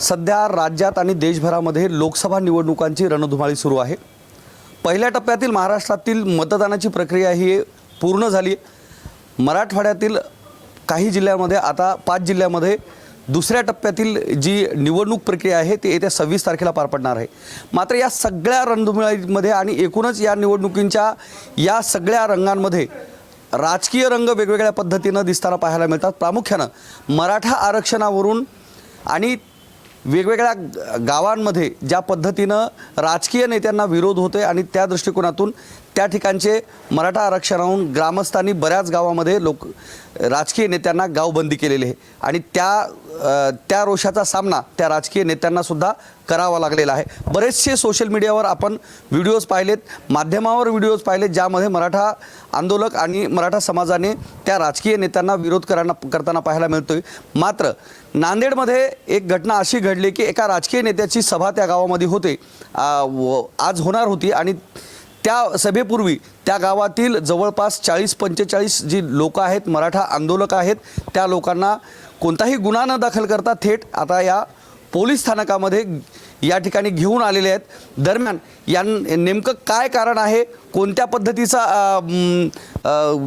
सध्या राज्यात आणि देशभरामध्ये लोकसभा निवडणुकांची रणधुमाळी सुरू आहे. पहिल्या टप्प्यातील महाराष्ट्रातील मतदानाची प्रक्रिया ही पूर्ण झाली. मराठवाड्यातील काही जिल्ह्यामध्ये आता पाच जिल्ह्यामध्ये दुसऱ्या टप्प्यातील जी निवडणूक प्रक्रिया आहे ती येत्या सव्वीस तारखेला पार पडणार आहे. मात्र या सगळ्या रणधुमाळीमध्ये आणि एकूणच या निवडणुकींच्या या सगळ्या रंगांमध्ये राजकीय रंग वेगवेगळ्या पद्धतीनं दिसताना पाहायला मिळतात. प्रामुख्यानं मराठा आरक्षणावरून आणि वेगवेगळ्या गावांमध्ये ज्या पद्धतीनं राजकीय नेत्यांना विरोध होते आणि त्या दृष्टिकोनातून त्या ठिकाणचे मराठा आरक्षणाहून ग्रामस्थांनी बऱ्याच गावामध्ये लोक राजकीय नेत्यांना गावबंदी केलेली आहे. आणि त्या त्या रोषाचा सामना त्या राजकीय नेत्यांनासुद्धा करावा लागलेला आहे. बरेचसे सोशल मीडियावर आपण व्हिडिओज पाहिलेत माध्यमावर व्हिडिओज पाहिलेत ज्यामध्ये मराठा आंदोलक आणि मराठा समाजाने त्या राजकीय नेत्यांना विरोध करांना करताना पाहायला मिळतोय. मात्र नांदेडमध्ये एक घटना अशी घडली की एका राजकीय नेत्याची सभा त्या गावामध्ये होते. व आज होणार होती आणि त्या सभेपूर्वी त्या गावातील जवळपास चाळीस पंचेचाळीस जी लोक आहेत मराठा आंदोलक आहेत त्या लोकांना कोणताही गुन्हा न दाखल करता थेट आता या पोलीस स्थानकामध्ये या ठिकाणी घेऊन आलेले आहेत. दरम्यान या नेमकं काय कारण आहे? कोणत्या पद्धतीचा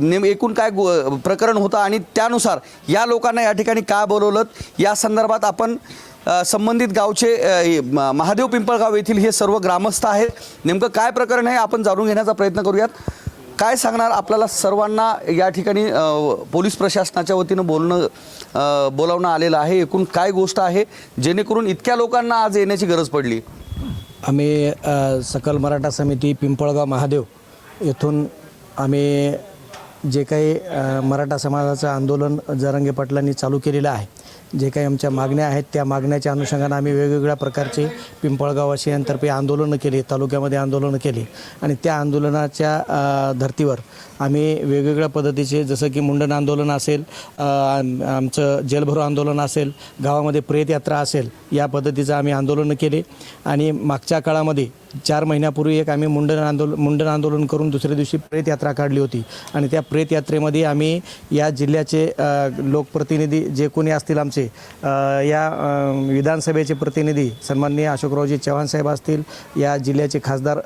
नेम एकूण काय प्रकरण होतं? आणि त्यानुसार या लोकांना या ठिकाणी का बोलवलं? या संदर्भात आपण संबंधित गावचे म- महादेव पिंपळगाव येथील हे सर्व ग्रामस्थ आहेत. नेमकं काय प्रकरण आहे आपण जाणून घेण्याचा प्रयत्न करूयात. काय सांगणार आपल्याला सर्वांना या ठिकाणी पोलीस प्रशासनाच्या वतीनं बोलणं बोलावणं आलेलं आहे. एकूण काय गोष्ट आहे जेणेकरून इतक्या लोकांना आज येण्याची गरज पडली? आम्ही सकल मराठा समिती पिंपळगाव महादेव येथून आम्ही जे काही मराठा समाजाचं आंदोलन जरंगे पाटलांनी चालू केलेलं आहे जे काही आमच्या मागण्या आहेत त्या मागण्याच्या अनुषंगानं आम्ही वेगवेगळ्या प्रकारचे पिंपळगाववासियांतर्फे आंदोलनं केली तालुक्यामध्ये आंदोलनं केली. आणि त्या आंदोलनाच्या धर्तीवर आम्ही वेगवेगळ्या पद्धतीचे जसं की मुंडन आंदोलन असेल आमचं जलभरो आंदोलन असेल गावामध्ये प्रेत यात्रा असेल या पद्धतीचं आम्ही आंदोलनं केले. आणि मागच्या काळामध्ये चार महिन्यापूर्वी एक आम्ही मुंडन आंदोलन मुंडन आंदोलन करून दुसऱ्या दिवशी प्रेत यात्रा काढली होती. आणि त्या प्रेत यात्रेमध्ये आम्ही या जिल्ह्याचे लोकप्रतिनिधी जे कोणी असतील आमचे या विधानसभेचे प्रतिनिधी सन्माननीय अशोकरावजी चव्हाण साहेब असतील या जिल्ह्याचे खासदार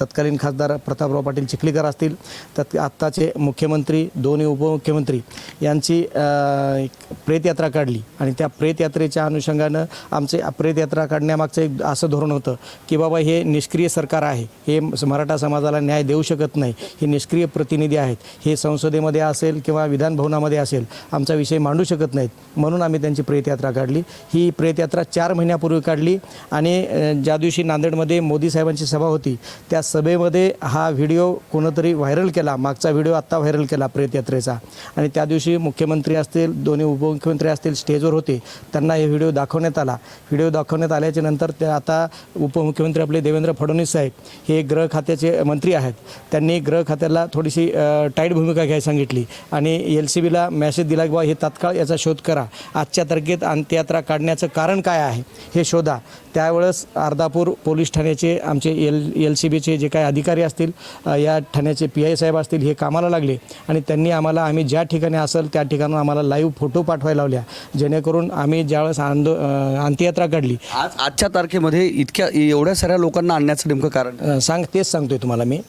तत्कालीन खासदार प्रतापराव पाटील चिखलीकर असतील तत् आत्ताचे मुख्यमंत्री दोन्ही उपमुख्यमंत्री यांची एक प्रेतयात्रा काढली. आणि त्या प्रेतयात्रेच्या अनुषंगानं आमचे प्रेतयात्रा काढण्यामागचं एक असं धोरण होतं की बाबा हे निष्क्रिय सरकार आहे. हे मराठा समाजाला न्याय देऊ शकत नाही. हे निष्क्रिय प्रतिनिधी आहेत. हे संसदेमध्ये असेल किंवा विधानभवनामध्ये असेल आमचा विषय मांडू शकत नाहीत. म्हणून आम्ही त्यांची प्रेतयात्रा काढली. ही प्रेतयात्रा चार महिन्यापूर्वी काढली आणि ज्या दिवशी नांदेडमध्ये मोदी साहेबांची सभा होती त्या सभेमध्ये हा व्हिडिओ कोणतरी व्हायरल केला. मागचा व्हिडिओ आत्ता व्हायरल केला प्रेतयात्रेचा आणि त्या दिवशी मुख्यमंत्री असतील दोन्ही उपमुख्यमंत्री असतील स्टेजवर होते. त्यांना हे व्हिडिओ दाखवण्यात आला. व्हिडिओ दाखवण्यात आल्याच्यानंतर ते आता उपमुख्यमंत्री आपले देवेंद्र फडणवीस साहेब हे गृह खात्याचे मंत्री आहेत. त्यांनी गृह खात्याला थोडीशी टाईट भूमिका घ्यायला सांगितली. आणि एल सी बीला मेसेज दिला की बा हे तात्काळ याचा शोध करा. आजच्या तारखेत अंत्ययात्रा काढण्याचं कारण काय आहे? हे शोधा. त्यावेळेस अर्धापूर पोलीस ठाण्याचे आमचे एल एल सी बीचे जे काही अधिकारी असतील या ठाण्याचे पी आय साहेब असतील हे कामाला लागले. आणि त्यांनी आम्हाला आम्ही ज्या ठिकाणी असेल त्या ठिकाणून आम्हाला लाईव्ह फोटो पाठवायला लावल्या. जेणेकरून आम्ही ज्यावेळेस आंदो अंत्ययात्रा काढली आज आजच्या तारखेमध्ये इतक्या एवढ्या साऱ्या लोकांना आणण्याचं नेमकं कारण? सांग तेच सांगतोय तुम्हाला मी.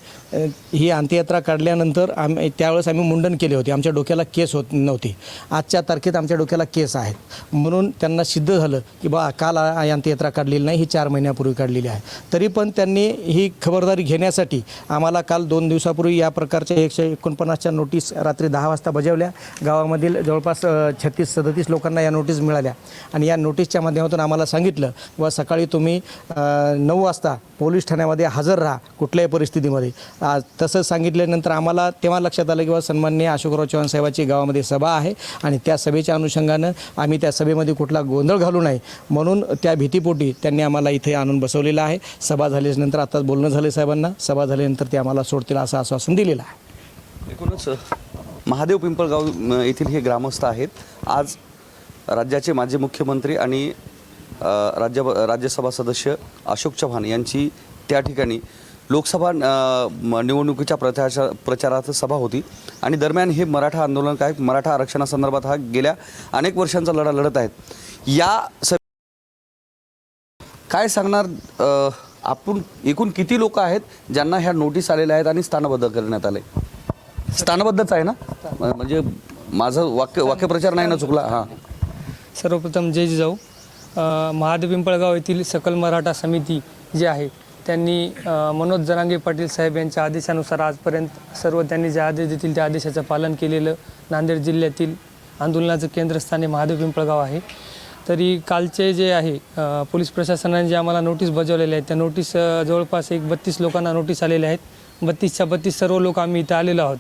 ही अंत्ययात्रा काढल्यानंतर आम्ही त्यावेळेस आम्ही मुंडन केले होते. आमच्या डोक्याला केस होत नव्हती. आजच्या तारखेत आमच्या डोक्याला केस आहेत. म्हणून त्यांना सिद्ध झालं की बा काल अंत्ययात्रा काढलेली नाही ही चार महिन्यापूर्वी काढलेली आहे. तरी पण त्यांनी ही खबरदारी घेण्यासाठी आम्हाला काल दोन दिवसापूर्वी या प्रकारच्या एकशे एकोणपन्नासच्या नोटीस रात्री दहा वाजता बजावल्या. गावामधील जवळपास छत्तीस सदतीस लोकांना या नोटीस मिळाल्या. आणि या नोटीसच्या माध्यमातून आम्हाला सांगितलं व सकाळी तुम्ही नऊ वाजता पोलीस ठाण्यामध्ये हजर राहा कुठल्याही परिस्थितीमध्ये. तसंच तसं सांगितल्यानंतर आम्हाला तेव्हा लक्षात आलं की बा सन्माननीय अशोकराव चव्हाण साहेबाची गावामध्ये सभा आहे आणि त्या सभेच्या अनुषंगानं आम्ही त्या सभेमध्ये कुठला गोंधळ घालू नये म्हणून त्या भीतीपोटी त्यांनी आम्हाला इथे आणून बसवलेलं आहे. सभा झाल्यानंतर आत्ताच बोलणं झालं साहेबांना. सभा झाल्यानंतर ते आम्हाला सोडतील असं आश्वासन दिलेलं आहे. एकूणच महादेव पिंपळगाव येथील हे ग्रामस्थ आहेत. आज राज्याचे माजी मुख्यमंत्री आणि राज्य राज्यसभा सदस्य अशोक चव्हाण यांची त्या ठिकाणी लोकसभा निवडणुकीच्या प्रचार प्रचारार्थ सभा होती. आणि दरम्यान हे मराठा आंदोलन काय मराठा आरक्षणासंदर्भात हा गेल्या अनेक वर्षांचा लढा लढत आहेत. या स काय सांगणार आपण एकूण किती लोक आहेत ज्यांना ह्या नोटीस आलेल्या आहेत आणि स्थानबद्ध करण्यात आले? स्थानबद्धच आहे ना? म्हणजे माझं वाक्य वाक्यप्रचार नाही ना चुकला? हां. सर्वप्रथम जय जिजाऊ. अ, पिंपळगाव येथील सकल मराठा समिती जी आहे त्यांनी मनोज जरांगे पाटील साहेब यांच्या आदेशानुसार आजपर्यंत सर्व त्यांनी जे आदेश देतील त्या आदेशाचं पालन केलेलं नांदेड जिल्ह्यातील आंदोलनाचं केंद्रस्थान हे महादेव पिंपळगाव आहे. तरी कालचे जे आहे पोलीस प्रशासनाने जे आम्हाला नोटीस बजावलेल्या आहेत त्या नोटीस जवळपास एक बत्तीस लोकांना नोटीस आलेल्या आहेत. बत्तीसच्या बत्तीस सर्व लोक आम्ही इथं आलेलो आहोत.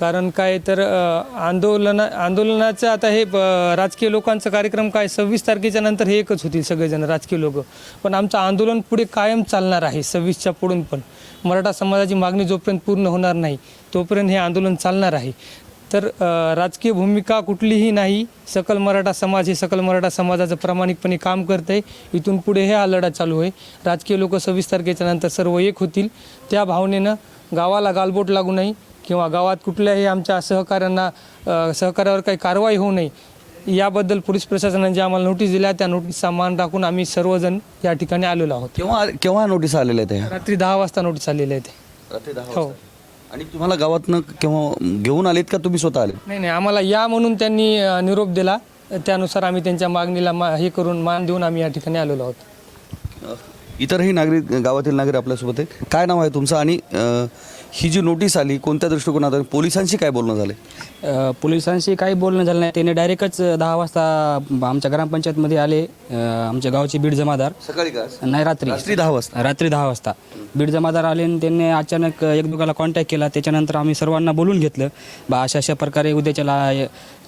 कारण काय तर अ, आंदोलना आंदोलनाचं आता हे ब- राजकीय लोकांचं कार्यक्रम काय सव्वीस तारखेच्या नंतर हे एकच होतील सगळेजण राजकीय लोक. पण आमचं आंदोलन पुढे कायम चालणार आहे सव्वीसच्या पुढून पण. मराठा समाजाची मागणी जोपर्यंत पूर्ण होणार नाही तोपर्यंत हे आंदोलन चालणार आहे. तर राजकीय भूमिका कुठलीही नाही सकल मराठा समाज हे सकल मराठा समाजाचं प्रामाणिकपणे काम करत आहे इथून पुढे हे हा लढा चालू आहे. राजकीय लोक सव्वीस तारखेच्या नंतर सर्व एक होतील. त्या भावनेनं गावाला गालबोट लागू नये किंवा गावात कुठल्याही आमच्या सहकाऱ्यांना अ, सहकार्यावर काही कारवाई होऊ नये याबद्दल पोलीस प्रशासनाने जे आम्हाला नोटीस दिल्या त्या नोटीसचा मान राखून आम्ही सर्वजण या ठिकाणी आलेलो आहोत. केव्हा केव्हा नोटीस आलेल्या आहेत ह्या? रात्री दहा वाजता नोटीस आलेली आहे ते. हो. आणि तुम्हाला गावातनं केव्हा घेऊन आलेत का तुम्ही स्वतः आले नाही नाही आम्हाला या म्हणून त्यांनी निरोप दिला. त्यानुसार आम्ही त्यांच्या मागणीला मा हे करून मान देऊन आम्ही या ठिकाणी आलेलो आहोत. इतरही नागरिक गावातील नागरिक आपल्यासोबत आहे काय नाव आहे तुमचं? आणि अ, ही जी नोटीस आली कोणत्या दृष्टिकोनात आली? पोलिसांशी काय बोलणं झालं अ, पोलिसांशी काही बोलणं झालं नाही. त्याने डायरेक्टच दहा वाजता आमच्या ग्रामपंचायतमध्ये आले. अ, आमच्या गावचे बीड जमादार. सकाळी का नाही रात्री. रात्री दहा वाजता. रात्री दहा वाजता. बीड जमादार आले आणि त्यांनी अचानक एक दोघाला कॉन्टॅक्ट केला. त्याच्यानंतर आम्ही सर्वांना बोलून घेतलं. बा अशा अशा प्रकारे उद्याच्याला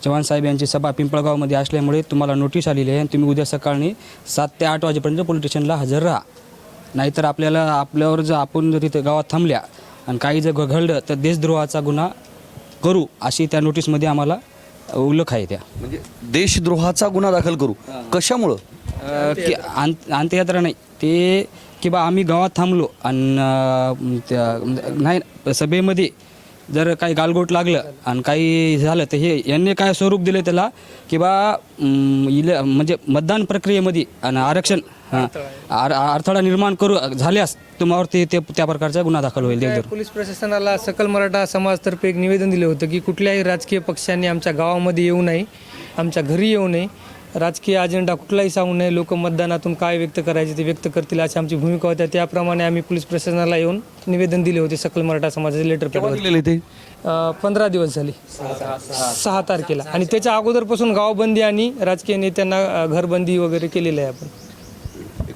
चव्हाण साहेब यांची सभा पिंपळगावमध्ये असल्यामुळे तुम्हाला नोटीस आलेली आहे. आणि तुम्ही उद्या सकाळी सात ते आठ वाजेपर्यंत पोलीस स्टेशनला हजर राहा. नाहीतर आपल्याला आपल्यावर जर आपण जर तिथं गावात थांबल्या आणि काही जर घडलं तर देशद्रोहाचा गुन्हा करू अशी त्या नोटीसमध्ये आम्हाला उल्लेख आहे त्या. म्हणजे देशद्रोहाचा गुन्हा दाखल करू. कशामुळं? की अंत अंत्ययात्रा नाही. ते की बा आम्ही गावात थांबलो आणि त्या- नाही सभेमध्ये जर काही गालगोट लागलं आणि काही झालं तर हे यांनी काय स्वरूप दिलं त्याला की बा इले म्हणजे मतदान प्रक्रियेमध्ये आणि आरक्षण हां आर- अडथळा निर्माण करू झाल्यास तुम्हावरती ते त्या प्रकारचा गुन्हा दाखल होईल पोलीस प्रशासनाला सकल मराठा समाजतर्फे एक निवेदन दिलं होतं की कुठल्याही राजकीय पक्षांनी आमच्या गावामध्ये येऊ नये आमच्या घरी येऊ नये. राजकीय अजेंडा कुठलाही सांगू नये. लोक मतदानातून काय व्यक्त करायचे ते व्यक्त करतील अशी आमची भूमिका होत्या. त्याप्रमाणे आम्ही पोलीस प्रशासनाला येऊन निवेदन दिले होते सकल मराठा समाजाचे लेटर दिलेले ते? पंधरा दिवस झाले. सहा तारखेला. आणि त्याच्या अगोदरपासून गावबंदी आणि राजकीय नेत्यांना घरबंदी वगैरे केलेलं आहे आपण.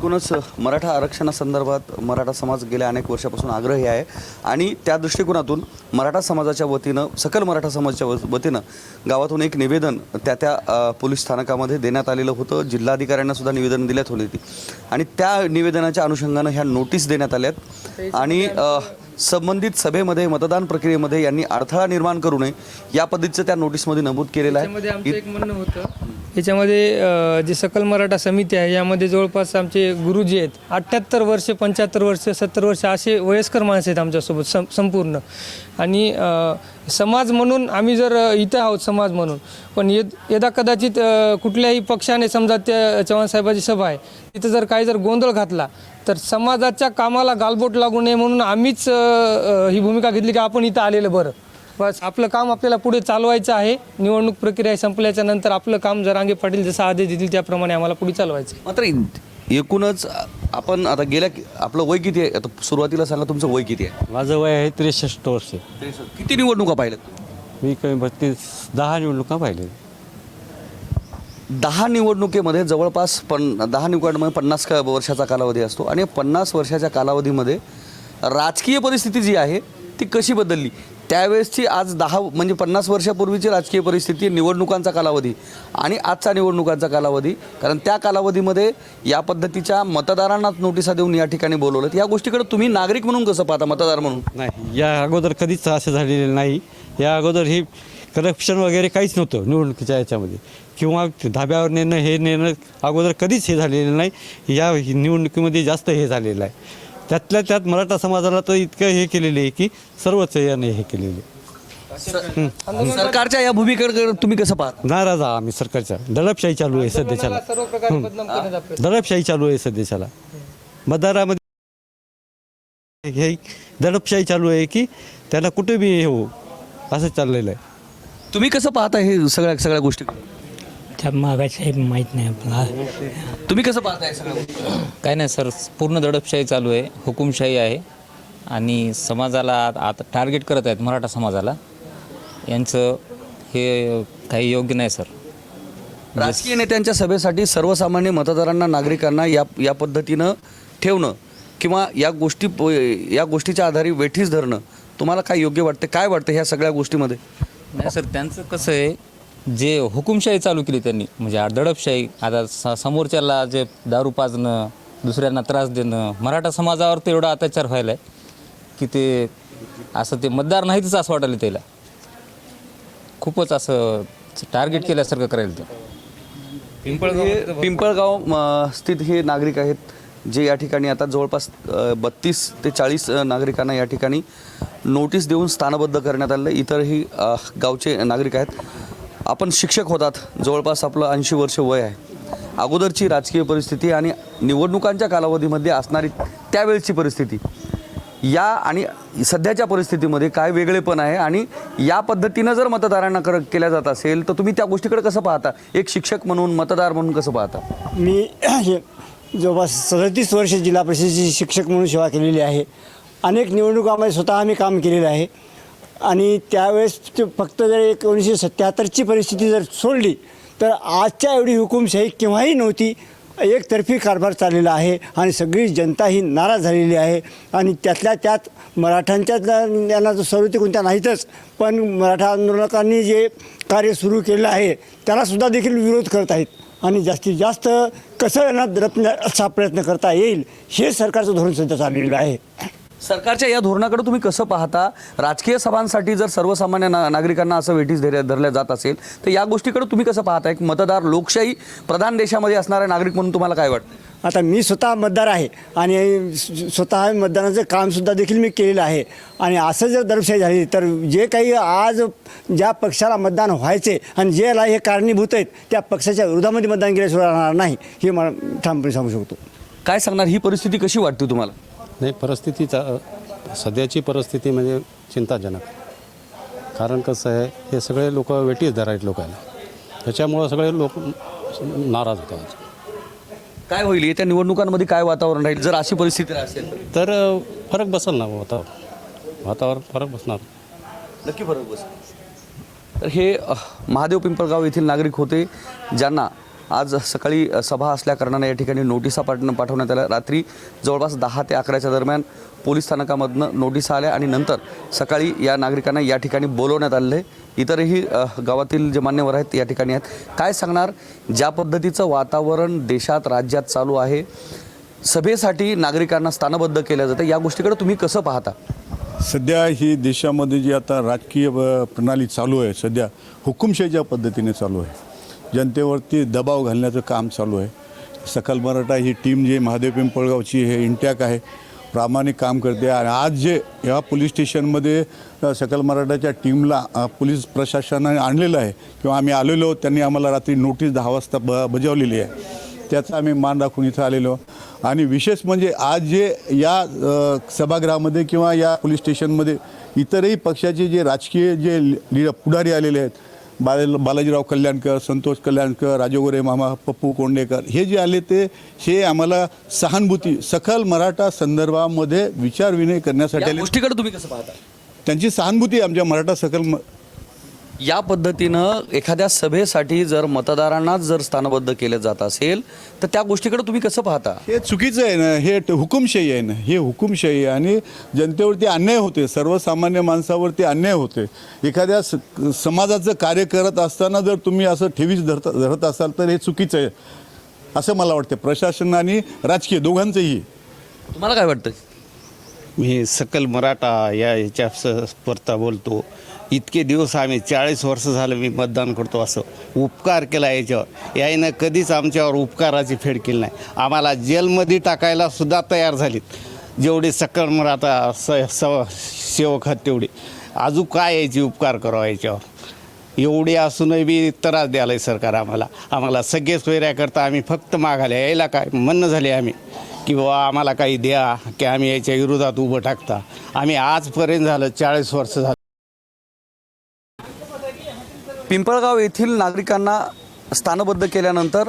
एकूणच मराठा आरक्षणासंदर्भात मराठा समाज गेल्या अनेक वर्षापासून आग्रही आहे. आणि त्या दृष्टिकोनातून मराठा समाजाच्या वतीनं सकल मराठा समाजाच्या व- वतीनं गावातून एक निवेदन त्या त्या पोलीस स्थानकामध्ये देण्यात आलेलं होतं. जिल्हाधिकाऱ्यांना सुद्धा निवेदन दिल्यात होती आणि त्या निवेदनाच्या अनुषंगानं ह्या नोटीस देण्यात आल्यात. आणि संबंधित सभेमध्ये मतदान प्रक्रियेमध्ये यांनी अडथळा निर्माण करू नये. या पद्धतीचं त्या नोटीसमध्ये नमूद केलेलं आहे. आमचं एक म्हणणं होतं याच्यामध्ये जे सकल मराठा समिती आहे यामध्ये जवळपास आमचे गुरुजी आहेत. अठ्ठ्याहत्तर वर्ष पंच्याहत्तर वर्ष सत्तर वर्ष असे वयस्कर माणसं आहेत आमच्यासोबत सं संपूर्ण. आणि समाज म्हणून आम्ही जर इथं आहोत समाज म्हणून पण यद यदा कदाचित कुठल्याही पक्षाने समजा त्या चव्हाण साहेबाची सभा आहे तिथं जर काही जर गोंधळ घातला तर समाजाच्या कामाला गालबोट लागू नये म्हणून आम्हीच ही भूमिका घेतली की आपण इथं आलेलं बरं. बस आपलं काम आपल्याला पुढे चालवायचं आहे. निवडणूक प्रक्रिया संपल्याच्या नंतर आपलं काम जरांगे पाटील जसं आदेश देतील त्याप्रमाणे आम्हाला पुढे चालवायचं मात्र एकूणच आपण आता गेल्या आपलं वय किती आहे? आता सुरुवातीला सांगा तुमचं वय किती आहे? माझं वय आहे त्रेसष्ट वर्ष. किती निवडणुका पाहिल्यात? मी कमी बत्तीस दहा निवडणुका पाहिले दहा निवडणुकीमध्ये जवळपास पन दहा निवडणुकीमध्ये पन्नास का वर्षाचा कालावधी असतो. आणि पन्नास वर्षाच्या कालावधीमध्ये राजकीय परिस्थिती जी आहे ती कशी बदलली? त्यावेळेसची आज दहा म्हणजे पन्नास वर्षापूर्वीची राजकीय परिस्थिती निवडणुकांचा कालावधी आणि आजचा निवडणुकांचा कालावधी. कारण त्या कालावधीमध्ये या पद्धतीच्या मतदारांनाच नोटिसा देऊन या ठिकाणी बोलवलं. या गोष्टीकडे तुम्ही नागरिक म्हणून कसं पाहता मतदार म्हणून? नाही या अगोदर कधीच असं झालेलं नाही. या अगोदर हे करप्शन वगैरे काहीच नव्हतं निवडणुकीच्या याच्यामध्ये. किंवा धाब्यावर नेणं हे नेणं अगोदर कधीच हे झालेलं नाही. या निवडणुकीमध्ये जास्त हे झालेलं आहे. त्यातल्या त्यात मराठा समाजाला तर इतकं हे केलेलं आहे की सर्वच याने हे केलेलं आहे. सरकारच्या या भूमिकेकडे तुम्ही कसं पाहता? नाराज आहा आम्ही सरकारच्या. दडपशाही चालू आहे सध्याच्याला. सर्व प्रकारे बदनाम करण्याचा प्रयत्न दडपशाही चालू आहे सध्याच्याला. मतदारामध्ये हे दडपशाही चालू आहे की त्यांना कुठे बी हे हो असं चाललेलं आहे. तुम्ही कसं पाहता हे सगळ्या सगळ्या गोष्टी त्या मागायचं साहेब माहीत नाही आपल्याला. तुम्ही कसं पाहता हे सगळ्या गोष्टी काय नाही सर पूर्ण दडपशाही चालू आहे हुकुमशाही आहे. आणि समाजाला आता टार्गेट करत आहेत मराठा समाजाला. यांचं हे काही योग्य नाही सर. राजकीय नेत्यांच्या सभेसाठी सर्वसामान्य मतदारांना नागरिकांना या या पद्धतीनं ठेवणं किंवा या गोष्टी प- या गोष्टीच्या आधारे वेठीस धरणं तुम्हाला काय योग्य वाटतं? काय वाटतं ह्या सगळ्या गोष्टीमध्ये? नाही सर त्यांचं कसं आहे जे हुकुमशाही चालू केली त्यांनी म्हणजे दडपशाही आता स समोरच्याला जे दारू पाजणं दुसऱ्यांना त्रास देणं मराठा समाजावर तर एवढा अत्याचार व्हायला आहे की ते असं ते मतदार नाहीतच असं वाटायला त्याला. खूपच असं टार्गेट केल्यासारखं करायला ते. हे पिंपळगाव म, स्थित हे नागरिक आहेत जे या ठिकाणी आता जवळपास बत्तीस ते चाळीस नागरिकांना या ठिकाणी नोटीस देऊन स्थानबद्ध करण्यात आलं इतरही गावचे नागरिक आहेत. आपण शिक्षक होतात. जवळपास आपलं ऐंशी वर्ष वय आहे. अगोदरची राजकीय परिस्थिती आणि निवडणुकांच्या कालावधीमध्ये असणारी त्यावेळची परिस्थिती. या आणि सध्याच्या परिस्थितीमध्ये काय वेगळेपण आहे आणि या पद्धतीनं जर मतदारांना कर केल्या जात असेल तर तुम्ही त्या गोष्टीकडे कसं पाहता? एक शिक्षक म्हणून मतदार म्हणून कसं पाहता? मी हे जवळपास सदतीस वर्ष जिल्हा परिषदेची शिक्षक म्हणून सेवा केलेली आहे. अनेक निवडणुकामध्ये स्वतः आम्ही काम केलेलं आहे. आणि त्यावेळेस ते फक्त जर एकोणीसशे सत्याहत्तरची परिस्थिती जर सोडली तर आजच्या एवढी हुकुमशाही केव्हाही नव्हती. एकतर्फी कारभार चाललेला आहे आणि सगळी जनता ही नाराज झालेली आहे. आणि त्यातल्या त्यात मराठ्यांच्या यांना तर सर्वती कोणत्या नाहीतच पण मराठा आंदोलकांनी जे कार्य सुरू केलं आहे त्यालासुद्धा देखील विरोध करत आहेत. आणि जास्तीत जास्त कसं यांना दडपण्याचा प्रयत्न करता येईल हे सरकारचं धोरण सध्या चाललेलं आहे. सरकारच्या या धोरणाकडे तुम्ही कसं पाहता? राजकीय सभांसाठी जर सर्वसामान्य ना नागरिकांना असं वेठीस धरल्या धरल्या जात असेल तर या गोष्टीकडे तुम्ही कसं पाहता? एक मतदार लोकशाही प्रधान देशामध्ये असणारा नागरिक म्हणून तुम्हाला काय वाटतं? आता मी स्वतः मतदार आहे आणि स्वतः मतदानाचं कामसुद्धा देखील मी केलेलं आहे. आणि असं जर दडपशाही झाली तर जे काही आज ज्या पक्षाला मतदान व्हायचे आणि ज्याला हे कारणीभूत आहेत त्या पक्षाच्या विरोधामध्ये मतदान केल्याशिवाय राहणार नाही हे मला ठामपणे सांगू शकतो. काय सांगणार? ही परिस्थिती कशी वाटते तुम्हाला? नाही परिस्थितीचा सध्याची परिस्थिती म्हणजे चिंताजनक. कारण कसं आहे हे सगळे लोक वेटीस धरायत लोकांना त्याच्यामुळं सगळे लोक नाराज होतात. काय होईल? येत्या निवडणुकांमध्ये काय वातावरण राहील? जर अशी परिस्थिती असेल तर? फरक बसेल ना वातावरण. वातावरण फरक बसणार. नक्की फरक बस तर हे महादेव पिंपळगाव येथील नागरिक होते ज्यांना आज सकाळी सभा असल्याकारणानं या ठिकाणी नोटिसा पाठ पाठवण्यात आल्या. रात्री जवळपास दहा ते अकराच्या दरम्यान पोलीस स्थानकामधनं नोटिसा आल्या आणि नंतर सकाळी या नागरिकांना या ठिकाणी बोलवण्यात आले इतरही गावातील जे मान्यवर आहेत या ठिकाणी आहेत. काय सांगणार? ज्या पद्धतीचं वातावरण देशात राज्यात चालू आहे सभेसाठी नागरिकांना स्थानबद्ध केलं जातं या गोष्टीकडे तुम्ही कसं पाहता? सध्या ही देशामध्ये जी आता राजकीय प्रणाली चालू आहे सध्या हुकुमशाहीच्या पद्धतीने चालू आहे जनतेवरती दबाव घालण्याचं काम चालू आहे. सकल मराठा ही टीम जी महादेव पिंपळगावची हे इंटॅक आहे प्रामाणिक काम करते आणि आज जे या पोलीस स्टेशनमध्ये सकल मराठाच्या टीमला पोलीस प्रशासनाने आणलेलं आहे किंवा आम्ही आलेलो त्यांनी आम्हाला रात्री नोटीस दहा वाजता ब बजावलेली आहे. त्याचा आम्ही मान राखून इथं आलेलो. आणि विशेष म्हणजे आज जे या सभागृहामध्ये किंवा या पोलीस स्टेशनमध्ये इतरही पक्षाचे जे राजकीय जे लि पुढारी आलेले आहेत बाल बालाजीराव कल्याणकर संतोष कल्याणकर राजगोरे मामा पप्पू कोंडेकर हे जे आले ते हे आम्हाला सहानुभूती सखल मराठा संदर्भामध्ये विचारविनय करण्यासाठी आले. गोष्टीकडे तुम्ही कसं पाहता? त्यांची सहानुभूती आमच्या मराठा सकल या पद्धतीनं एखाद्या सभेसाठी जर मतदारांनाच जर स्थानबद्ध केलं जात असेल तर त्या गोष्टीकडे तुम्ही कसं पाहता? हे चुकीचं आहे ना हे हुकुमशाही आहे ना हे हुकुमशाही आहे आणि जनतेवरती अन्याय होते सर्वसामान्य माणसावरती अन्याय होते एखाद्या स समाजाचं कार्य करत असताना जर तुम्ही असं ठेवीस धरत धरत असाल तर हे चुकीचं आहे असं मला वाटतं प्रशासन आणि राजकीय दोघांचंही. तुम्हाला काय वाटतं मी सकल मराठा या ह्याच्या स्पर्धा बोलतो. इतके दिवस आम्ही चाळीस वर्ष झालं मी मतदान करतो असं. उपकार केला याच्यावर. याईनं कधीच आमच्यावर उपकाराची फेड केली नाही. आम्हाला जेलमध्ये टाकायला सुद्धा तयार झालीत. जेवढे सकल राहता स स सेवक आहेत तेवढे. अजून काय यायची उपकार करावा याच्यावर? एवढे असूनही बी त्रास द्यायला सरकार आम्हाला. आम्हाला सगळे सोयऱ्याकरता आम्ही फक्त मागायला यायला काय? म्हणणं झाले आम्ही. की बाबा आम्हाला काही द्या की आम्ही याच्या विरोधात उभं टाकता. आम्ही आजपर्यंत झालं चाळीस वर्ष झालं. पिंपळगाव येथील नागरिकांना स्थानबद्ध केल्यानंतर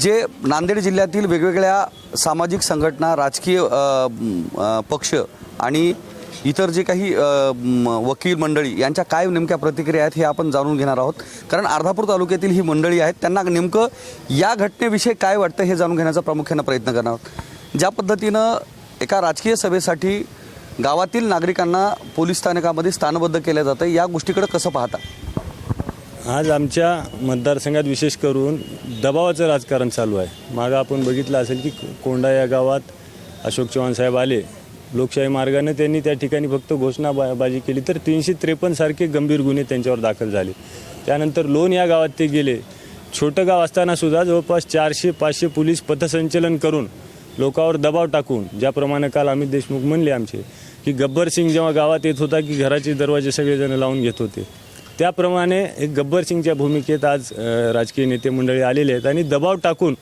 जे नांदेड जिल्ह्यातील वेगवेगळ्या सामाजिक संघटना राजकीय पक्ष आणि इतर जे काही वकील मंडळी यांच्या काय नेमक्या प्रतिक्रिया आहेत हे आपण जाणून घेणार आहोत. कारण अर्धापूर तालुक्यातील ही मंडळी आहेत त्यांना नेमकं या घटनेविषयी काय वाटतं हे जाणून घेण्याचा प्रामुख्यानं प्रयत्न करणार आहोत. ज्या पद्धतीनं एका राजकीय सभेसाठी गावातील नागरिकांना पोलीस स्थानकामध्ये स्थानबद्ध केलं जातं या गोष्टीकडे कसं पाहता? आज आमच्या मतदारसंघात विशेष करून दबावाचं राजकारण चालू आहे. मागं आपण बघितलं असेल की कोंडा या गावात अशोक चव्हाण साहेब आले. लोकशाही मार्गाने त्यांनी त्या ठिकाणी फक्त घोषणाबाजी केली तर तीनशे त्रेपन्न सारखे गंभीर गुन्हे त्यांच्यावर दाखल झाले. त्यानंतर लोन या गावात ते गेले. छोटं गाव असताना सुद्धा जवळपास चारशे पाचशे पोलीस पथसंचलन करून लोकांवर दबाव टाकून ज्याप्रमाणे काल अमित देशमुख म्हणले आमचे की गब्बर सिंग जेव्हा गावात येत होता की घराचे दरवाजे सगळेजण लावून घेत होते. त्याप्रमाणे गब्बर सिंगच्या भूमिकेत आज राजकीय नेते मंडळी आलेले आहेत आणि दबाव टाकून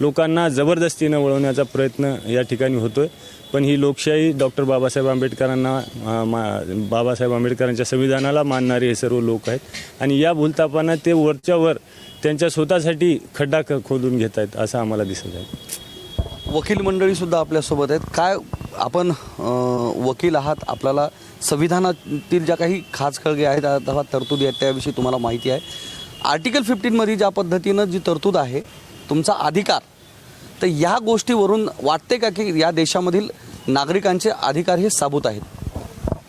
लोकांना जबरदस्तीनं वळवण्याचा प्रयत्न या ठिकाणी होतो आहे पण ही लोकशाही डॉक्टर बाबासाहेब आंबेडकरांना मा बाबासाहेब आंबेडकरांच्या संविधानाला मानणारे हे सर्व लोक आहेत. आणि या भूलतापांना ते वरच्या वर त्यांच्या स्वतःसाठी खड्डा खोदून घेत आहेत असं आम्हाला दिसत आहे. वकील मंडळीसुद्धा आपल्यासोबत आहेत. काय आपण वकील आहात आपल्याला संविधानातील ज्या काही खाचखळगे आहेत अथवा तरतुदी आहेत त्याविषयी तुम्हाला माहिती आहे. आर्टिकल फिफ्टीनमध्ये ज्या पद्धतीनं जी तरतूद आहे तुमचा अधिकार तर या गोष्टीवरून वाटते का की या देशामधील नागरिकांचे अधिकार हे साबूत आहेत?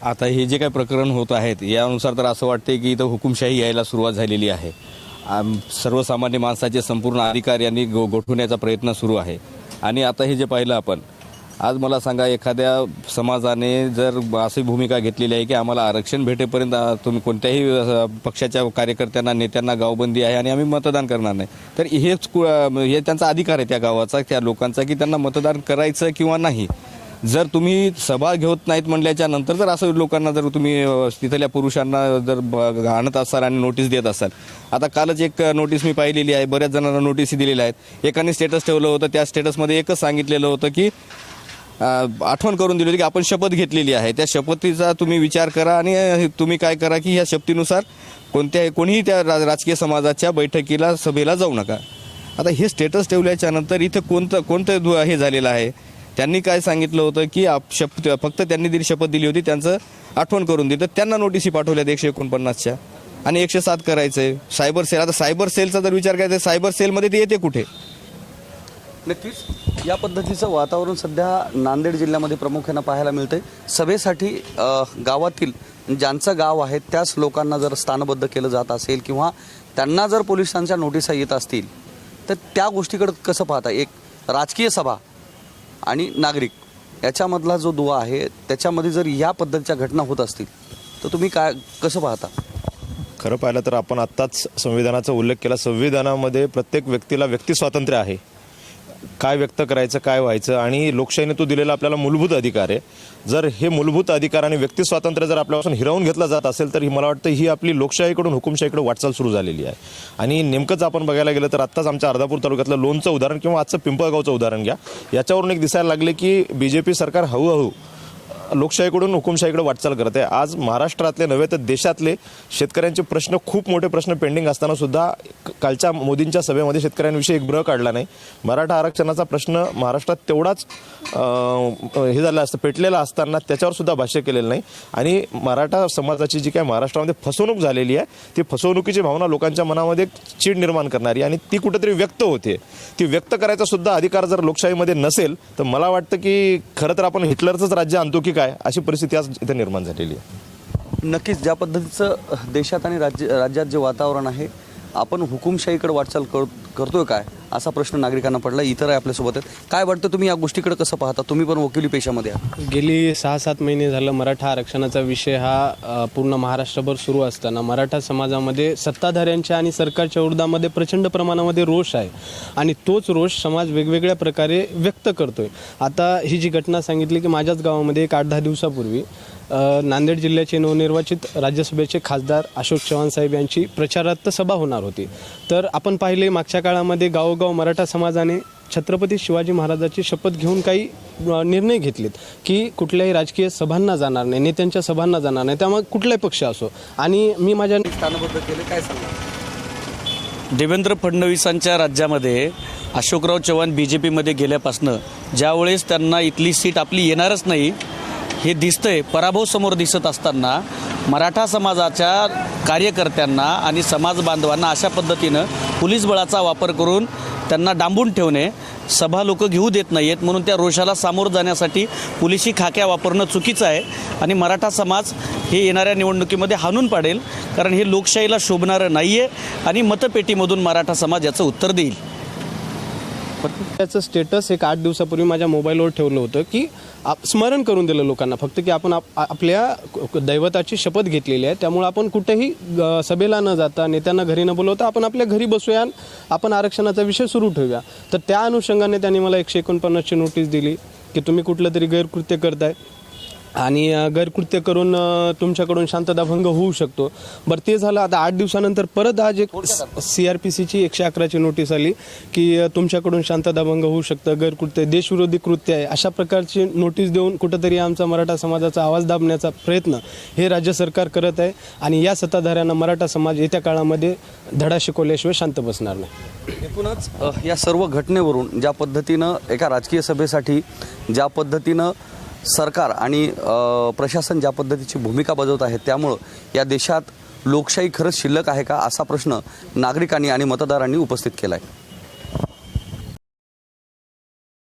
आता हे जे काही प्रकरण होत आहेत यानुसार तर असं वाटते की इथं हुकुमशाही यायला सुरुवात झालेली आहे. सर्वसामान्य माणसाचे संपूर्ण अधिकार यांनी गो गोठवण्याचा प्रयत्न सुरू आहे. आणि आता हे जे पाहिलं आपण आज मला सांगा एखाद्या समाजाने जर अशी भूमिका घेतलेली आहे की आम्हाला आरक्षण भेटेपर्यंत तुम्ही कोणत्याही पक्षाच्या कार्यकर्त्यांना नेत्यांना गावबंदी आहे आणि आम्ही मतदान करणार नाही. तर हेच कु- हे त्यांचा अधिकार आहे त्या गावाचा त्या लोकांचा की त्यांना मतदान करायचं किंवा नाही. जर तुम्ही सभा घेत नाहीत म्हणल्याच्या नंतर जर असं लोकांना जर तुम्ही तिथल्या पुरुषांना जर ब- आणत असाल आणि नोटीस देत असाल. आता कालच एक नोटीस मी पाहिलेली आहे बऱ्याच जणांना नोटीस दिलेल्या आहेत. एकाने स्टेटस ठेवलं होतं त्या स्टेटसमध्ये एकच सांगितलेलं होतं की आठवण करून दिली होती की आपण शपथ घेतलेली आहे. त्या शपथीचा तुम्ही विचार करा आणि तुम्ही काय करा की ह्या शपथीनुसार कोणत्या कोणीही त्या राजकीय समाजाच्या बैठकीला सभेला जाऊ नका. आता हे स्टेटस ठेवल्याच्या नंतर इथं कोणतं कोणतं दु- हे झालेलं आहे? त्यांनी काय सांगितलं होतं की आप शपथ फक्त त्यांनी दिली शपथ दिली होती त्यांचं आठवण करून दिलं. त्यांना नोटिसी पाठवल्यात एकशे एकोणपन्नासच्या. आणि एकशे सात करायचं आहे सायबर सेल आता सायबर सेलचा जर विचार करायचा सायबर सेलमध्ये ते येते कुठे? नक्कीच. या पद्धतीचं वातावरण सध्या नांदेड जिल्ह्यामध्ये प्रामुख्यानं पाहायला मिळते सभेसाठी गावातील ज्यांचं गाव आहे त्याच लोकांना जर स्थानबद्ध केलं जात असेल किंवा त्यांना जर पोलिसांच्या नोटिसा येत असतील तर त्या गोष्टीकडे कसं पाहता? एक राजकीय सभा आणि नागरिक याच्यामधला जो दुवा आहे त्याच्यामध्ये जर या पद्धतीच्या घटना होत असतील तर तुम्ही काय कसं पाहता? खरं पाहिलं तर आपण आत्ताच संविधानाचा उल्लेख केला. संविधानामध्ये प्रत्येक व्यक्तीला व्यक्ती स्वातंत्र्य आहे. काय व्यक्त करायचं काय व्हायचं आणि लोकशाहीने तो दिलेला आपल्याला मूलभूत अधिकार आहे. जर हे मूलभूत अधिकार आणि व्यक्ती स्वातंत्र्य जर आपल्यापासून हिरावून घेतलं जात असेल तर ही मला वाटतं ही आपली लोकशाहीकडून हुकुमशाहीकडे वाटचाल सुरू झालेली आहे. आणि नेमकंच आपण बघायला गेलं तर आत्ताच आमच्या अर्धापूर तालुक्यातलं लोणचं उदाहरण किंवा आजचं पिंपळगावचं उदाहरण घ्या. याच्यावरून एक दिसायला लागले की बी जे पी सरकार हळूहळू लोकशाहीकडून हुकुमशाहीकडे वाटचाल करत आहे. आज महाराष्ट्रातले नव्हे तर देशातले शेतकऱ्यांचे प्रश्न खूप मोठे प्रश्न पेंडिंग असताना सुद्धा कालच्या मोदींच्या सभेमध्ये शेतकऱ्यांविषयी एक ब्र काढला नाही. मराठा आरक्षणाचा प्रश्न महाराष्ट्रात तेवढाच हे झालं असतं पेटलेला असताना त्याच्यावर सुद्धा भाष्य केलेलं नाही. आणि मराठा समाजाची जी काय महाराष्ट्रामध्ये फसवणूक झालेली आहे ती फसवणुकीची भावना लोकांच्या मनामध्ये चीड निर्माण करणारी आणि ती कुठेतरी व्यक्त होते. ती व्यक्त करायचा सुद्धा अधिकार जर लोकशाहीमध्ये नसेल तर मला वाटतं की खरं तर आपण हिटलरचंच राज्य आणतो की काय? अशी परिस्थिती आज इथे निर्माण झालेली आहे. नक्कीच ज्या पद्धतीचं देशात आणि राज्य राज्यात जे वातावरण आहे आपण हुकुमशाहीकडे वाटचाल कर करतोय काय? असा प्रश्न नागरिकांना पडला. इतरही आपल्यासोबत आहेत. काय वाटतं तुम्ही या गोष्टीकडे कसं पाहता? तुम्ही पण वकिली पेशामध्ये आहात. गेली सहा सात महिने झालं मराठा आरक्षणाचा विषय हा पूर्ण महाराष्ट्रभर सुरू असताना मराठा समाजामध्ये सत्ताधाऱ्यांच्या आणि सरकारच्या विरोधामध्ये प्रचंड प्रमाणामध्ये रोष आहे. आणि तोच रोष समाज वेगवेगळ्या प्रकारे व्यक्त करतोय. आता ही जी घटना सांगितली की माझ्याच गावामध्ये एक आठ दहा दिवसापूर्वी नांदेड जिल्ह्याचे नवनिर्वाचित राज्यसभेचे खासदार अशोक चव्हाण साहेब यांची प्रचारार्थ सभा होणार होती. तर आपण पाहिले मागच्या काळामध्ये गावोगाव मराठा समाजाने छत्रपती शिवाजी महाराजाची शपथ घेऊन काही निर्णय घेतलेत की कुठल्याही राजकीय सभांना जाणार नाही नेत्यांच्या सभांना जाणार नाही त्यामुळे कुठलाही पक्ष असो. आणि मी माझ्या स्थानबद्ध केले काय सांगा देवेंद्र फडणवीसांच्या राज्यामध्ये अशोकराव चव्हाण बी जे पीमध्ये गेल्यापासनं ज्यावेळेस त्यांना इथली सीट आपली येणारच नाही हे दिसतंय पराभव समोर दिसत असताना मराठा समाजाच्या कार्यकर्त्यांना आणि समाज बांधवांना अशा पद्धतीनं पोलीस बळाचा वापर करून त्यांना डांबून ठेवणे सभा लोक घेऊ देत नाही आहेत म्हणून त्या रोषाला सामोरं जाण्यासाठी पोलिसी खाक्या वापरणं चुकीचं आहे आणि मराठा समाज हे येणाऱ्या निवडणुकीमध्ये हाणून पाडेल कारण हे लोकशाहीला शोभणारं नाही आहे आणि मतपेटीमधून मराठा समाज याचं उत्तर देईल. त्याचं स्टेटस एक आठ दिवसापूर्वी माझ्या मोबाईलवर ठेवलं होतं की आप स्मरण करून दिलं लोकांना. फक्त की आपण आप- आपल्या दैवताची शपथ घेतलेली आहे. त्यामुळे आपण कुठेही सभेला न जाता नेत्यांना घरी न बोलवता आपण आपल्या घरी बसूया आणि आपण आरक्षणाचा विषय सुरू ठेवूया. तर त्या अनुषंगाने त्यांनी मला एकशे एकोणपन्नासची नोटीस दिली की तुम्ही कुठलं तरी गैरकृत्य करताय. आणि गैरकृत्य करून तुमच्याकडून शांतताभंग होऊ शकतो. बरं ते झालं आता आठ दिवसानंतर परत आज एक सी आर पी सीची एकशे अकराची नोटीस आली की तुमच्याकडून शांतताभंग होऊ शकतं गैरकृत्य देशविरोधी कृत्य आहे. अशा प्रकारची नोटीस देऊन कुठंतरी आमचा मराठा समाजाचा आवाज दाबण्याचा प्रयत्न हे राज्य सरकार करत आहे. आणि या सत्ताधाऱ्यांना मराठा समाज येत्या काळामध्ये धडा शिकवल्याशिवाय शांत बसणार नाही. एकूणच या सर्व घटनेवरून ज्या पद्धतीनं एका राजकीय सभेसाठी ज्या पद्धतीनं सरकार आणि प्रशासन ज्या पद्धतीची भूमिका बजावत आहे त्यामुळं या देशात लोकशाही खरंच शिल्लक आहे का असा प्रश्न नागरिकांनी आणि मतदारांनी उपस्थित केला आहे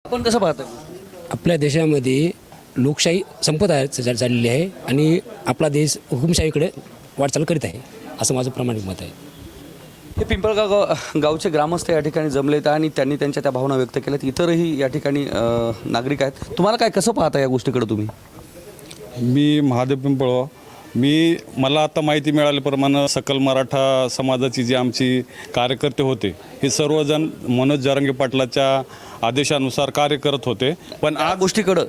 आपण कसं पाहता आपल्या देशामध्ये लोकशाही संपत आहे झालेली आहे आणि आपला देश हुकुमशाहीकडे वाटचाल करीत आहे असं माझं प्रामाणिक मत आहे. हे पिंपळगाव गाव गावचे ग्रामस्थ या ठिकाणी जमले आहेत आणि त्यांनी त्यांच्या त्या भावना व्यक्त केल्यात. इतरही या ठिकाणी नागरिक आहेत. तुम्हाला काय कसं पाहता या गोष्टीकडे तुम्ही? मी महादेव पिंपळ मी मला आता माहिती मिळाल्याप्रमाणे सकल मराठा समाजाची जी आमची कार्यकर्ते होते हे सर्वजण मनोज जारंगे पाटलाच्या आदेशानुसार कार्य करत होते. पण या गोष्टीकडं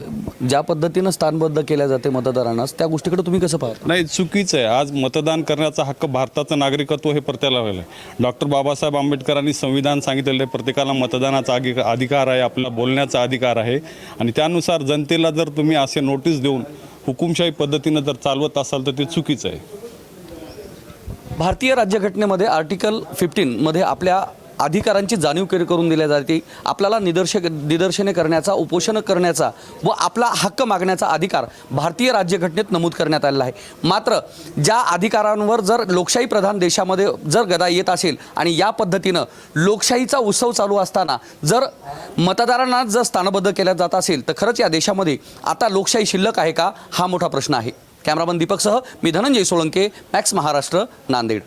ज्या पद्धतीनं स्थानबद्ध केल्या जाते मतदारांना त्या गोष्टीकडे तुम्ही कसं पाहता? नाही चुकीचं आहे. आज मतदान करण्याचा हक्क भारताचं नागरिकत्व हे प्रत्येकाला आहे. डॉक्टर बाबासाहेब आंबेडकरांनी संविधान सांगितलेलं आहे प्रत्येकाला मतदानाचा अधिक अधिकार आहे आपला बोलण्याचा अधिकार आहे. आणि त्यानुसार जनतेला जर तुम्ही असे नोटीस देऊन हुकुमशाही पद्धतीनं जर चालवत असाल तर ते चुकीचं आहे. भारतीय राज्यघटनेमध्ये आर्टिकल फिफ्टीनमध्ये आपल्या अधिकारांची जाणीव करून दिल्या जाते. आपल्याला निदर्शक निदर्शने करण्याचा उपोषण करण्याचा व आपला हक्क मागण्याचा अधिकार भारतीय राज्यघटनेत नमूद करण्यात आलेला आहे. मात्र ज्या अधिकारांवर जर लोकशाही प्रधान देशामध्ये जर गदा येत असेल आणि या पद्धतीनं लोकशाहीचा उत्सव चालू असताना जर मतदारांना जर स्थानबद्ध केल्या जात असेल तर खरंच या देशामध्ये आता लोकशाही शिल्लक आहे का? हा मोठा प्रश्न आहे. कॅमेरामन दीपकसह मी धनंजय सोळंके मॅक्स महाराष्ट्र नांदेड.